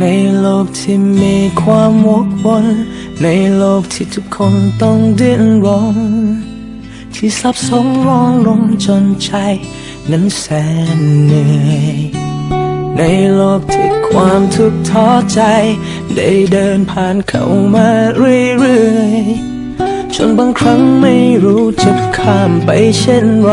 ในโลกที่มีความวกวนในโลกที่ทุกคนต้องดิ้นรน ที่สับสนร้องลงจนใจนั้นแสนเหนื่อยในโลกที่ความทุกข์ท้อใจ ได้เดินผ่านเข้ามาเรื่อยๆจนบางครั้งไม่รู้จะข้ามไปเช่นไร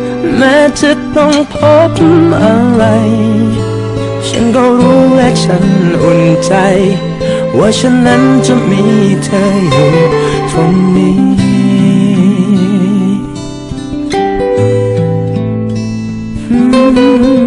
แม้จะต้องพบอะไร ฉันก็รู้และฉันอุ่นใจ ว่าฉันนั้นจะมีเธออยู่ตรงนี้อื